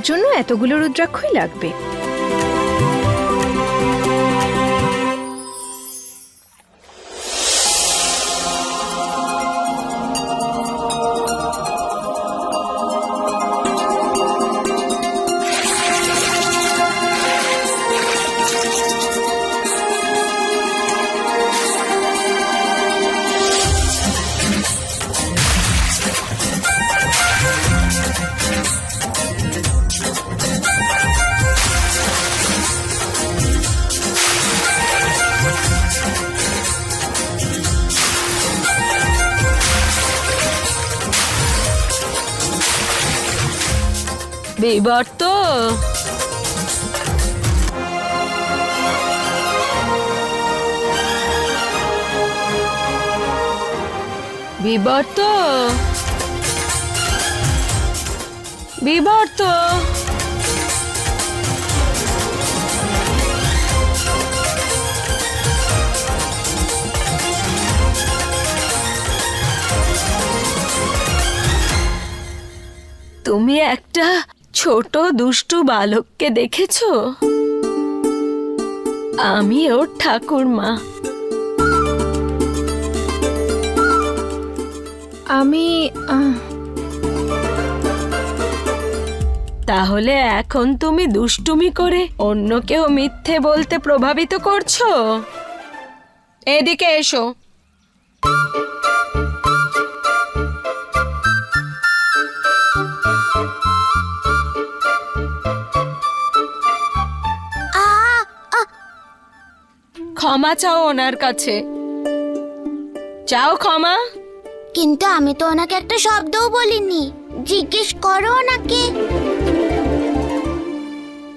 জন্য এতগুলো রুদ্রাক্ষই লাগবে। বিবর্ত বিবর্ত বিবর্ত তুমি একটা ছোট দুষ্টু বালককে দেখেছ? আমি ওর ঠাকুরমা। আমি তাহলে এখন তুমি দুষ্টুমি করে অন্য কেউ মিথ্যে বলতে প্রভাবিত করছ? এদিকে এসো। ক্ষমা চাও ওনার কাছে। চাও ক্ষমা? কিন্তু আমি তো ওনাকে একটা শব্দও বলিনি। জিজ্ঞেস করো ওনাকে।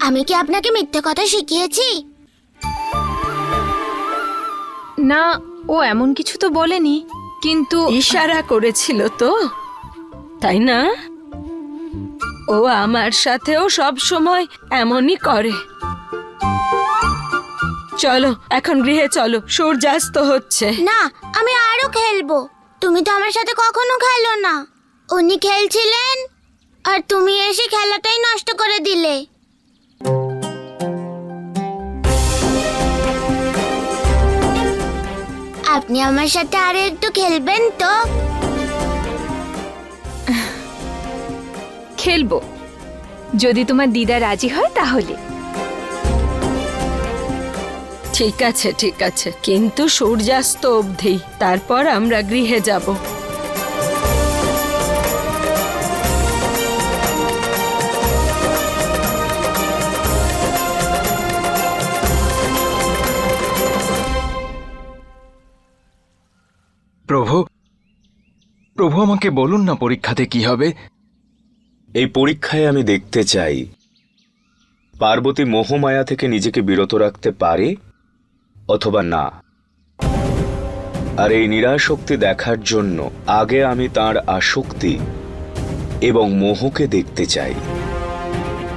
আমি কি আপনাকে মিথ্যে কথা শিখিয়েছি? না ও এমন কিছু তো বলেনি কিন্তু ইশারা করেছিল তো। তাই না? ও আমার সাথেও সব সময় এমনই করে। চলো এখন গৃহে চলো সূর্যাস্ত হচ্ছে। না আমি আরও খেলব। তুমি তো আমার সাথে কখনো খেলো না। উনি খেলছিলেন আর তুমি এসে খেলাটাই নষ্ট করে দিলে। আপনি আমার সাথে আরও একটু খেলবেন তো? খেলব। যদি তোমার দিদা রাজি হয় তাহলে। ঠিক আছে ঠিক আছে। কিন্তু সূর্যাস্ত অবধি তারপর আমরা গৃহে যাব। প্রভু প্রভু আমাকে বলুন না পরীক্ষাতে কি হবে। এই পরীক্ষায় আমি দেখতে চাই। পার্বতী মোহমায়া থেকে নিজেকে বিরত রাখতে পারে অথবা না। আর এই নিরাশক্তি দেখার জন্য আগে আমি তার আসক্তি এবং মোহকে দেখতে চাই।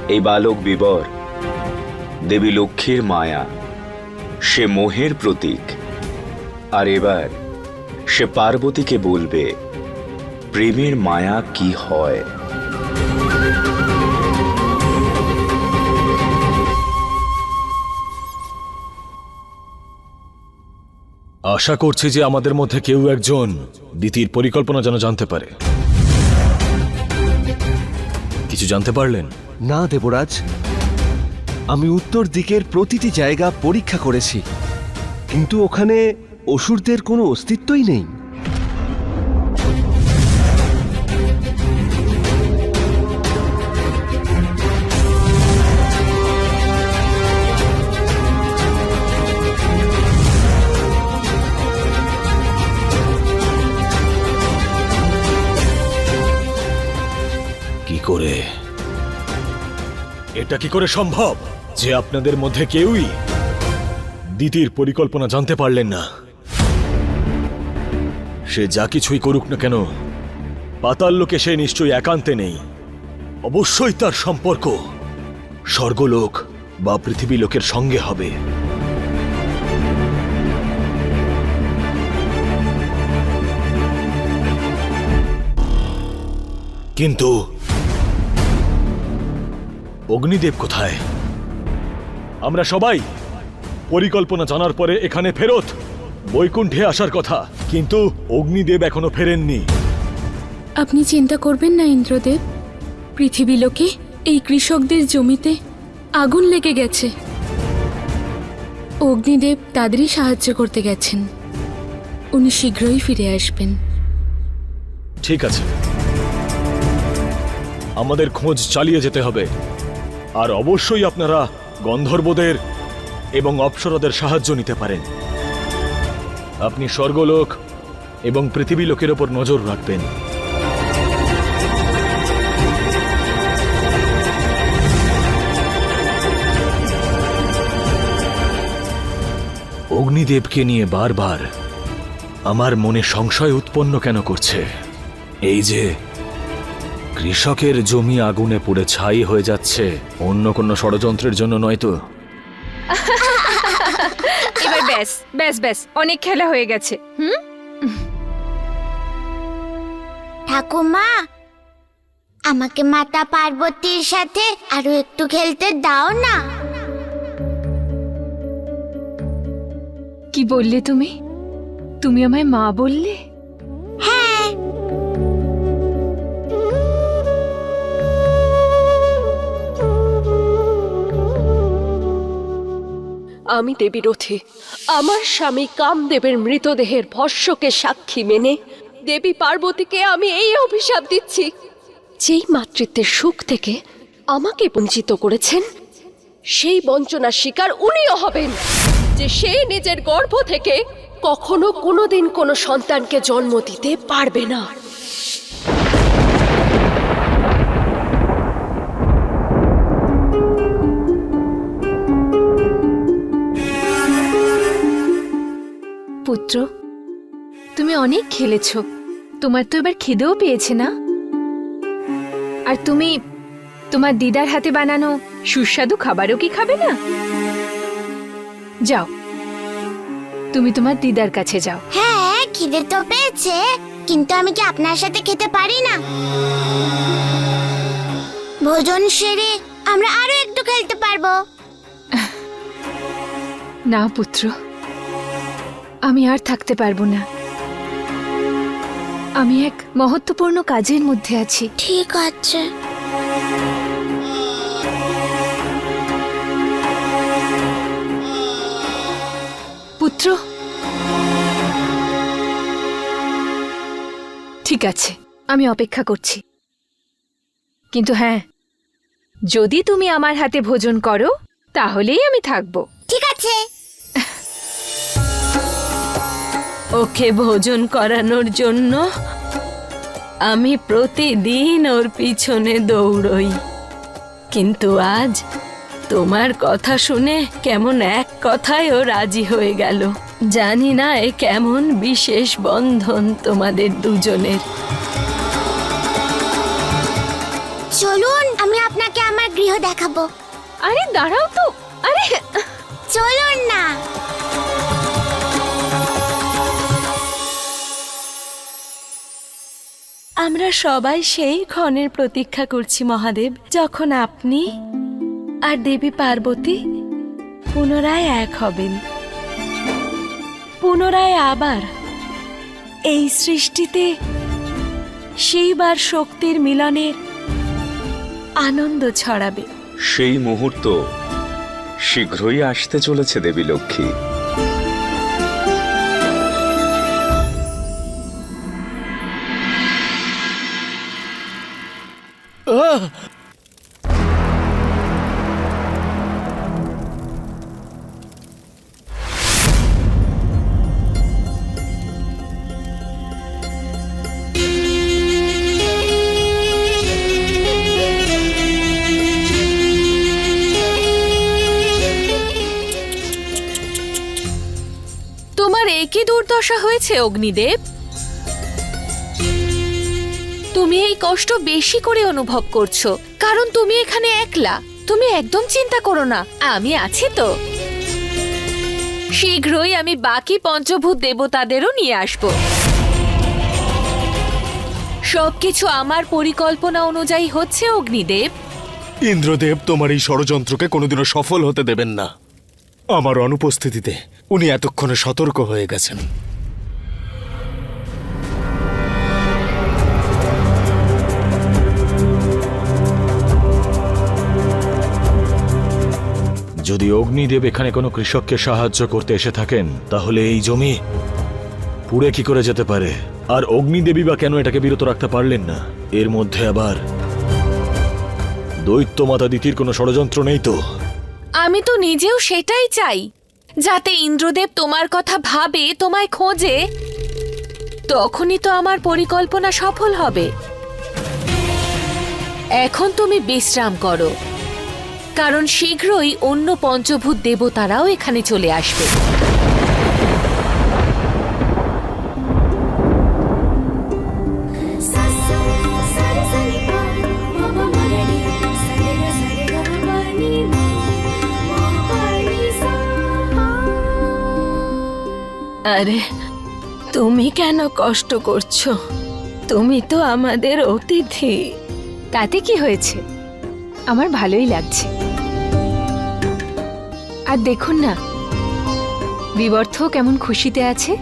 এই বালক বিবর, দেবী লক্ষ্মীর মায়া, সে মোহের প্রতীক। আর এবার সে পার্বতীকে বলবে, প্রেমের মায়া কি হয়? আশা করছি যে আমাদের মধ্যে কেউ একজন দিতির পরিকল্পনা যেন জানতে পারে। কিছু জানতে পারলেন? না, দেবরাজ। আমি উত্তর দিকের প্রতিটি জায়গা পরীক্ষা করেছি, কিন্তু ওখানে অসুরদের কোনো অস্তিত্বই নেই। এটা কি করে সম্ভব? যে আপনাদের মধ্যে কেউই দিতির পরিকল্পনা জানতে পারলেন না। সে যা কিছুই করুক না কেন, পাতাল লোকে সে নিশ্চয়ই একান্তে নেই। অবশ্যই তার সম্পর্ক স্বর্গলোক বা পৃথিবী লোকের সঙ্গে হবে। কিন্তু অগ্নিদেব কোথায়? আমরা সবাই পরিকল্পনা জানার পরে এখানে ফেরত বৈকুণ্ঠে আসার কথা কিন্তু অগ্নিদেব এখনও ফেরেননি। আপনি চিন্তা করবেন না ইন্দ্রদেব। পৃথিবী লোকে এই কৃষকদের জমিতে আগুন লেগে গেছে। অগ্নিদেব তাদেরই সাহায্য করতে গেছেন। উনি শীঘ্রই ফিরে আসবেন। ঠিক আছে। আমাদের খোঁজ চালিয়ে যেতে হবে। আর অবশ্যই আপনারা গন্ধর্বদের এবং অপ্সরাদের সাহায্য নিতে পারেন। আপনি স্বর্গলোক এবং পৃথিবী লোকের ওপর নজর রাখবেন। অগ্নিদেবকে নিয়ে বারবার আমার মনে সংশয় উৎপন্ন কেন করছে? এই যে কৃষকের জমি আগুনে পুড়ে ছাই হয়ে যাচ্ছে। অন্য কোনো ষড়যন্ত্রের জন্য নয় তো। এবার ব্যাস ব্যাস ব্যাস অনেক খেলা হয়ে গেছে। হুম? ঠাকুমা আমাকে মাতা পার্বতীর সাথে আরও একটু খেলতে দাও না। কি বললে তুমি? তুমি আমায় মা বললে? আমি দেবী রথি আমার স্বামী কামদেবের মৃতদেহের ভস্যকে সাক্ষী মেনে দেবী পার্বতীকে আমি এই অভিশাপ দিচ্ছি। যেই মাতৃত্বের সুখ থেকে আমাকে বঞ্চিত করেছেন, সেই বঞ্চনার শিকার উনিও হবেন। যে সে নিজের গর্ভ থেকে কখনো কোনোদিন কোনো সন্তানকে জন্ম দিতে পারবে না। পুত্র। তুমি অনেক খেলেছ। তোমার তো এবার খিদেও পেয়েছে না। আর তুমি তোমার দিদার হাতে বানানো সুস্বাদু খাবারও কি খাবে না? যাও। তুমি তোমার দিদার কাছে যাও। হ্যাঁ খিদে তো পেয়েছে কিন্তু আমি কি আপনার সাথে খেতে পারি না? ভোজন সেরে আমরা আরও একটু খেলতে পারব। না পুত্র। আমি আর থাকতে পারব না। আমি এক মহত্বপূর্ণ কাজের মধ্যে আছি। ঠিক আছে। পুত্র? ঠিক আছে আমি অপেক্ষা করছি। কিন্তু হ্যাঁ যদি তুমি আমার হাতে ভোজন করো তাহলেই আমি থাকব। ঠিক আছে। ওকে ভোজন করানোর জন্য আমি প্রতিদিন ওর পিছনে দৌড়ই। কিন্তু আজ তোমার কথা শুনে কেমন এক কথায় ও রাজি হয়ে গেল। জানি না এ কেমন বিশেষ বন্ধন তোমাদের দুজনের। চলুন আমি আপনাকে আমার গৃহ দেখাবো। আরে দাঁড়াও তো আরে চলুন না। আমরা সবাই সেই ক্ষণের প্রতীক্ষা করছি, মহাদেব। যখন আপনি আর দেবী পার্বতী পুনরায় এক হবেন, পুনরায় আবার এই সৃষ্টিতে সেইবার শক্তির মিলনের আনন্দ ছড়াবে। সেই মুহূর্ত শীঘ্রই আসতে চলেছে, দেবী লক্ষ্মী। তোমার কি দুর্দশা হয়েছে অগ্নিদেব? তুমি এই কষ্ট বেশি করে অনুভব করছ, কারণ তুমি এখানে একলা। তুমি একদম চিন্তা করো না, আমি আছি তো। শীঘ্রই আমি বাকি পঞ্চভূত দেবতাদেরও নিয়ে আসব। সবকিছু আমার পরিকল্পনা অনুযায়ী হচ্ছে, অগ্নিদেব। ইন্দ্রদেব, তোমার এই ষড়যন্ত্রকে কোনোদিনও সফল হতে দেবেন না। আমার অনুপস্থিতিতে উনি এতক্ষণে সতর্ক হয়ে গেছেন। যদি অগ্নিদেব এখানে কোনো কৃষককে সাহায্য করতে এসে থাকেন, তাহলে এই জমি পুড়ে কি করে যেতে পারে? আর অগ্নিদেবী বা কেন এটাকে বিরত রাখতে পারলেন না? এর মধ্যে আবার দৈত্য মাতা দিতির কোনো ষড়যন্ত্র নেই তো? আমি তো নিজেও সেটাই চাই। যাতে ইন্দ্রদেব তোমার কথা ভাবে, তোমায় খোঁজে, তখনই তো আমার পরিকল্পনা সফল হবে। এখন তুমি বিশ্রাম করো। কারণ শীঘ্রই অন্য পঞ্চভূত দেবতারাও এখানে চলে আসবে। আরে তুমি কেন কষ্ট করছ? তুমি তো আমাদের অতিথি। তাতে কি হয়েছে? আমার ভালোই লাগছে। আর দেখুন না বিবর্থ কেমন খুশিতে আছে।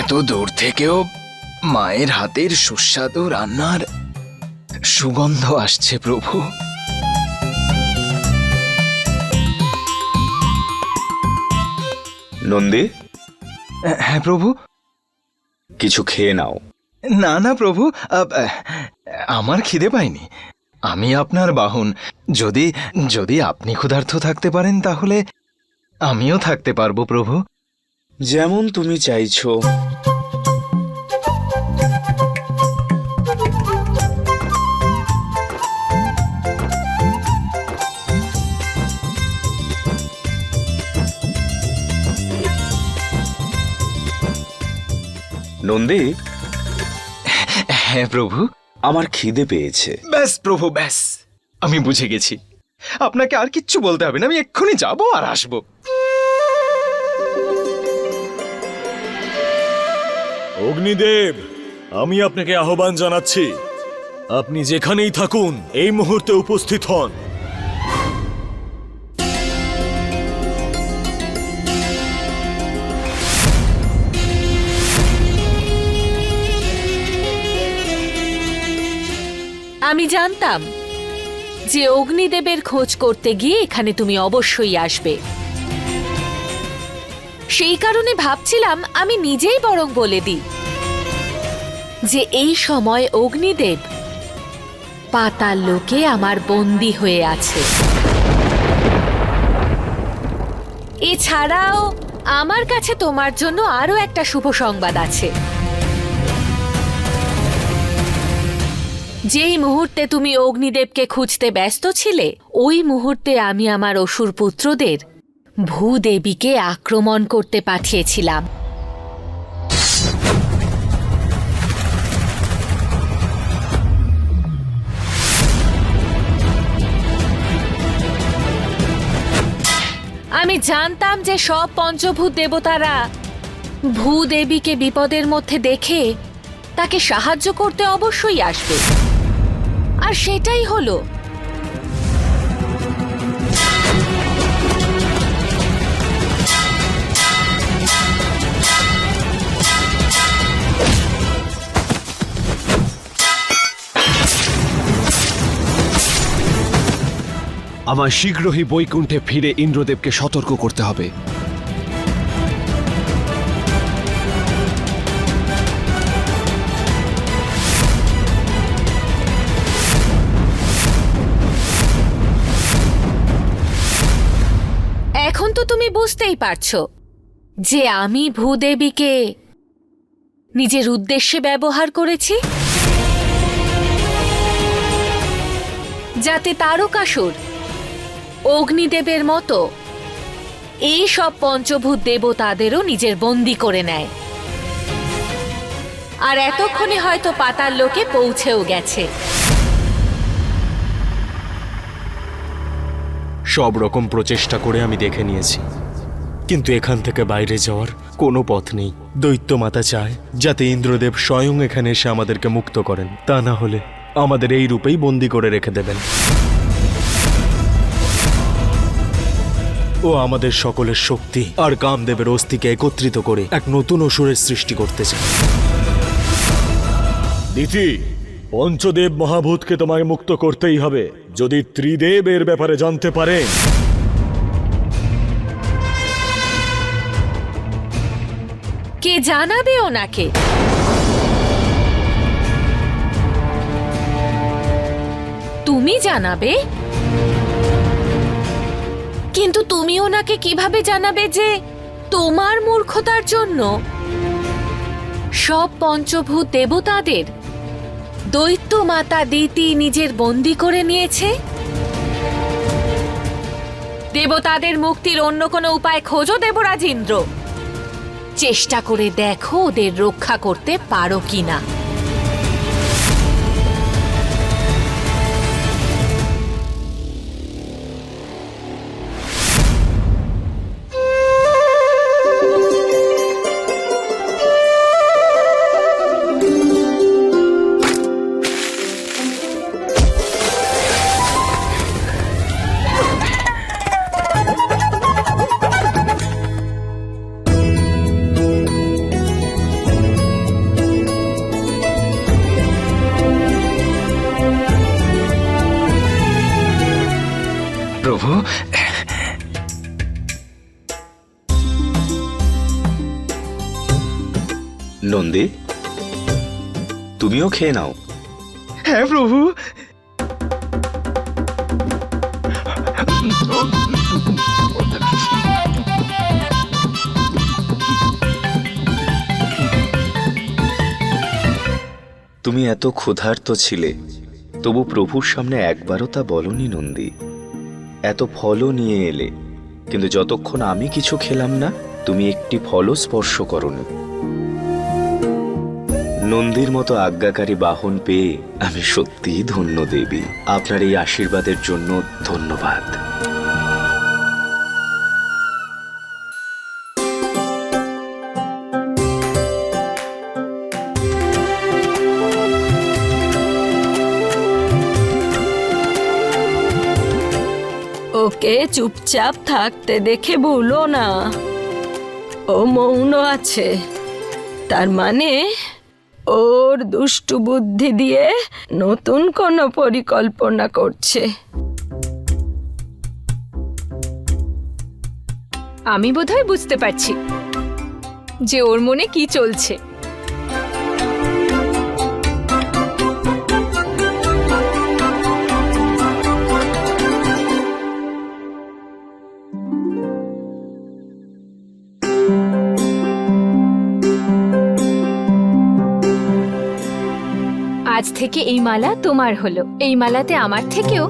এত দূর থেকেও মায়ের হাতের সুস্বাদু রান্নার সুগন্ধ আসছে প্রভু। নন্দী? হ্যাঁ প্রভু। কিছু খেয়ে নাও। না না প্রভু আমার খিদে পাইনি আমি আপনার বাহন। যদি যদি আপনি ক্ষুধার্ত থাকতে পারেন তাহলে আমিও থাকতে পারব প্রভু। যেমন তুমি চাইছো। নন্দী। হ্যাঁ প্রভু। আমার খিদে পেয়েছে। ব্যাস প্রভু ব্যাস। আমি বুঝে গেছি। আপনাকে আর কিচ্ছু বলতে হবে না। আমি এক্ষুনি যাব আর আসব। অগ্নিদেব আমি আপনাকে আহ্বান জানাচ্ছি। আপনি যেখানেই থাকুন এই মুহূর্তে উপস্থিত হন। আমি জানতাম যে অগ্নিদেবের খোঁজ করতে গিয়ে এখানে তুমি অবশ্যই আসবে। সেই কারণে ভাবছিলাম আমি নিজেই বরং বলে দিই যে এই সময় অগ্নিদেব পাতাল লোকে আমার বন্দি হয়ে আছে। এছাড়াও আমার কাছে তোমার জন্য আরও একটা শুভ সংবাদ আছে। যেই মুহূর্তে তুমি অগ্নিদেবকে খুঁজতে ব্যস্ত ছিলে, ওই মুহূর্তে আমি আমার অসুর পুত্রদের ভূদেবীকে আক্রমণ করতে পাঠিয়েছিলাম। আমি জানতাম যে সব পঞ্চভূত দেবতারা ভূদেবীকে বিপদের মধ্যে দেখে তাকে সাহায্য করতে অবশ্যই আসবে। আর সেটাই হলো। আমার শীঘ্রই বৈকুণ্ঠে ফিরে ইন্দ্রদেবকে সতর্ক করতে হবে। তো তুমি বুঝতেই পারছ যে আমি ভূদেবীকে নিজের উদ্দেশ্যে ব্যবহার করেছি। যাতে তারকাসুর অগ্নিদেবের মতো এই সব পঞ্চভূত দেবতাদেরও নিজের বন্দি করে নেয়। আর এতক্ষণে হয়তো পাতার লোকে পৌঁছেও গেছে। সব রকম প্রচেষ্টা করে আমি দেখে নিয়েছি। কিন্তু এখান থেকে বাইরে যাওয়ার কোনো পথ নেই। দৈত্য মাতা চায় যাতে ইন্দ্রদেব স্বয়ং এখানে এসে আমাদেরকে মুক্ত করেন। তা না হলে আমাদের এই রূপেই বন্দি করে রেখে দেবেন। ও আমাদের সকলের শক্তি আর কামদেবের অস্থিকে একত্রিত করে এক নতুন অসুরের সৃষ্টি করতে চায়। দিতি পঞ্চদেব মহাভূতকে তোমায় মুক্ত করতেই হবে, যদি ত্রিদেব এর ব্যাপারে জানতে পারেন কে জানাবে ওনাকে? তুমি জানাবে? কিন্তু তুমি ওনাকে কীভাবে জানাবে যে তোমার মূর্খতার জন্য সব পঞ্চভূত দেবতাদের দৈত্য মাতা দিতি নিজের বন্দি করে নিয়েছে? দেবতাদের মুক্তির অন্য কোনো উপায় খোঁজো, দেবরাজ ইন্দ্র। চেষ্টা করে দেখো ওদের রক্ষা করতে পারো কিনা। প্রভু তুমিও খেয়ে নাও। হ্যাঁ প্রভু। তুমি এত ক্ষুধার্ত ছিলে তবু প্রভুর সামনে একবারও তা বলনি নন্দী। এত ফলও নিয়ে এলে কিন্তু যতক্ষণ আমি কিছু খেলাম না তুমি একটি ফলও স্পর্শ করনি। নন্দীর মতো আজ্ঞাকারী বাহন পেয়ে আমি সত্যিই ধন্য দেবী। আপনার এই আশীর্বাদের জন্য ধন্যবাদ। ওকে চুপচাপ থাকতে দেখে ভুলো না। ও মৌন আছে। তার মানে ওর দুষ্টু বুদ্ধি দিয়ে নতুন কোনো পরিকল্পনা করছে। আমি বোধহয় বুঝতে পারছি যে ওর মনে কি চলছে। থেকে এই মালা তোমার হলো। এই মালাতে আমার থেকেও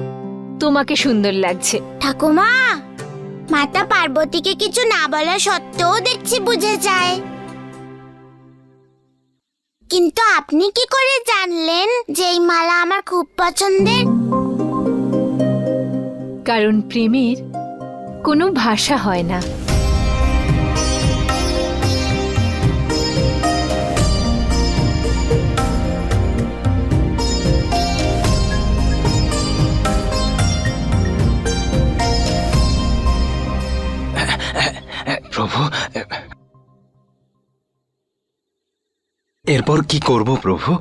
তোমাকে সুন্দর লাগছে। ঠাকুমা মাতা পার্বতীকে কিছু না বলা সত্ত্বেও দেখছি বুঝে যায়। কিন্তু আপনি কি করে জানলেন যে এই মালা আমার খুব পছন্দের? কারণ প্রেমের কোনো ভাষা হয় না। প্রভু এরপর কি করব প্রভু?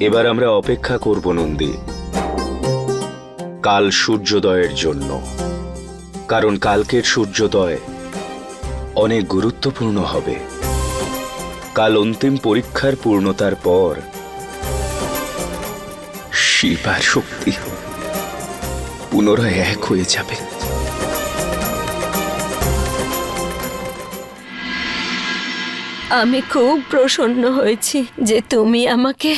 এবার আমরা অপেক্ষা করব নন্দী। কাল সূর্যোদয়ের জন্য। কারণ কালকের সূর্যোদয় অনেক গুরুত্বপূর্ণ হবে। কাল অন্তিম পরীক্ষার পূর্ণতার পর শিব আর শক্তি পুনরায় এক হয়ে যাবে। আমি খুব প্রসন্ন হয়েছি যে তুমি আমাকে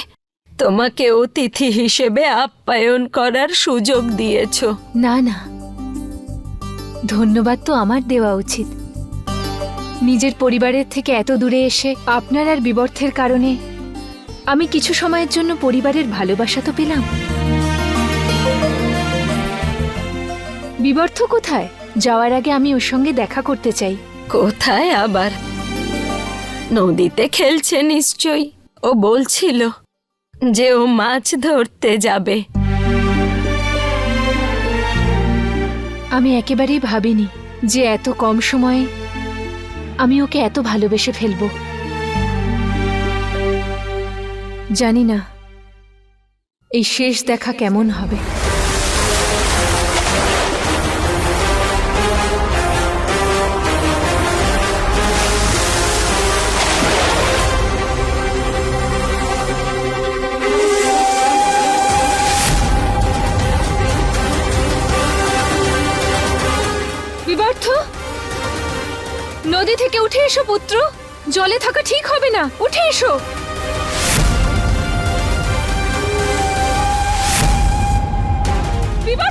তোমাকে অতিথি হিসেবে আপ্যায়ন করার সুযোগ দিয়েছ। না না। ধন্যবাদ তো আমার দেওয়া উচিত। নিজের পরিবারের থেকে এত দূরে এসে আপনার আর বিবর্থের কারণে আমি কিছু সময়ের জন্য পরিবারের ভালোবাসা তো পেলাম। বিবর্থ কোথায়? যাওয়ার আগে আমি ওর সঙ্গে দেখা করতে চাই। কোথায় আবার? নদীতে খেলছে নিশ্চয়ই। ও বলছিল যে ও মাছ ধরতে যাবে। আমি একেবারেই ভাবিনি যে এত কম সময়ে আমি ওকে এত ভালোবেসে ফেলব। জানি না, এই শেষ দেখা কেমন হবে। নদী থেকে উঠে এসো পুত্র। জলে থাকা ঠিক হবে না। উঠে এসো। বিবাহ